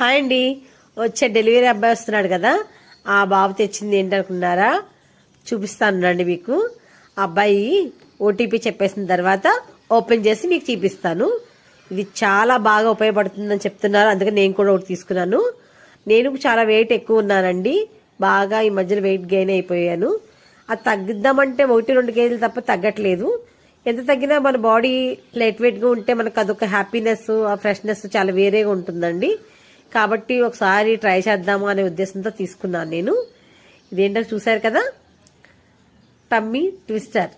Hi అండి. వచ్చే delivery అబ్బాయి వస్తున్నాడు కదా. ఆ బాబు తెచ్చింది ఏంటనుకున్నారా? చూపిస్తాను రండి మీకు. ఆ అబ్బాయి ఓటీపీ చెప్పేసిన తర్వాత ఓపెన్ చేసి మీకు చూపిస్తాను. ఇది చాలా బాగా ఉపయోగపడుతుందని చెప్తున్నారు. అందుకని నేను కూడా ఒకటి తీసుకున్నాను. నేను చాలా వెయిట్ ఎక్కువ ఉన్నానండి. బాగా ఈ మధ్యలో వెయిట్ గెయిన్ అయిపోయాను. అది తగ్గిద్దామంటే ఒకటి రెండు కేజీలు తప్ప తగ్గట్లేదు. ఎంత తగ్గినా మన బాడీ లైట్ వెయిట్గా ఉంటే మనకు అదొక హ్యాపీనెస్ ఆ ఫ్రెష్నెస్ చాలా వేరేగా ఉంటుందండి. కాబట్టి ఒకసారి ట్రై చేద్దాము అనే ఉద్దేశంతో తీసుకున్నాను నేను. ఇదేంటో చూసారు కదా? Tummy twister.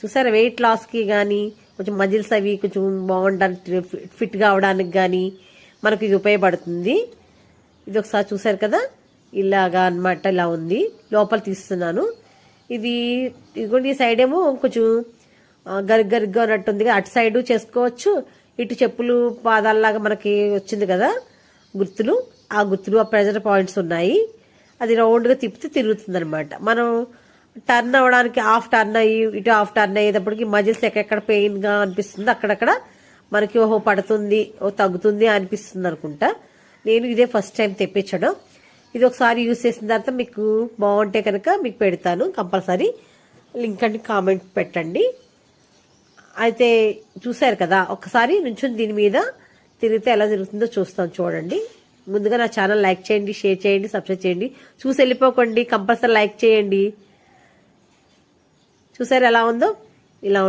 చూసారా వెయిట్ లాస్కి కానీ కొంచెం మజిల్స్ అవి కొంచెం బాగుండడానికి ఫిట్ కావడానికి కానీ మనకు ఇది ఉపయోగపడుతుంది. ఇది ఒకసారి చూసారు కదా? ఇలాగా అన్నమాట ఇలా ఉంది. లోపల తీస్తున్నాను. ఇది ఇదిగోండి ఈ సైడ్ ఏమో కొంచెం గరి గరిగ్గా ఉన్నట్టుంది అటు సైడు చేసుకోవచ్చు. ఇటు చెప్పులు పాదాలలాగా మనకి వచ్చింది కదా? గుర్తులు ఆ గుర్తులు ఆ ప్రెజర్ పాయింట్స్ ఉన్నాయి. అది రౌండ్గా తిప్పితే తిరుగుతుందనమాట మనం టర్న్ అవ్వడానికి హాఫ్ టర్న్ అయ్యి ఇటు హాఫ్ టర్న్ అయ్యేటప్పటికి మజిల్స్ ఎక్కడెక్కడ పెయిన్గా అనిపిస్తుంది అక్కడక్కడ మనకి ఓహో పడుతుంది ఓ తగ్గుతుంది అనిపిస్తుంది అనుకుంటా. నేను ఇదే ఫస్ట్ టైం తెప్పించడం. ఇది ఒకసారి యూజ్ చేసిన తర్వాత మీకు బాగుంటే కనుక మీకు పెడతాను. కంపల్సరీ లింక్ అంటే కామెంట్ పెట్టండి. అయితే చూశారు కదా ఒకసారి నుంచుని దీని మీద తిరిగితే ఎలా తిరుగుతుందో చూస్తాం చూడండి. ముందుగా నా ఛానల్ లైక్ చేయండి షేర్ చేయండి సబ్స్క్రైబ్ చేయండి. చూసి వెళ్ళిపోకండి కంపల్సరీ లైక్ చేయండి. చూసారు ఎలా ఉందో? ఇలా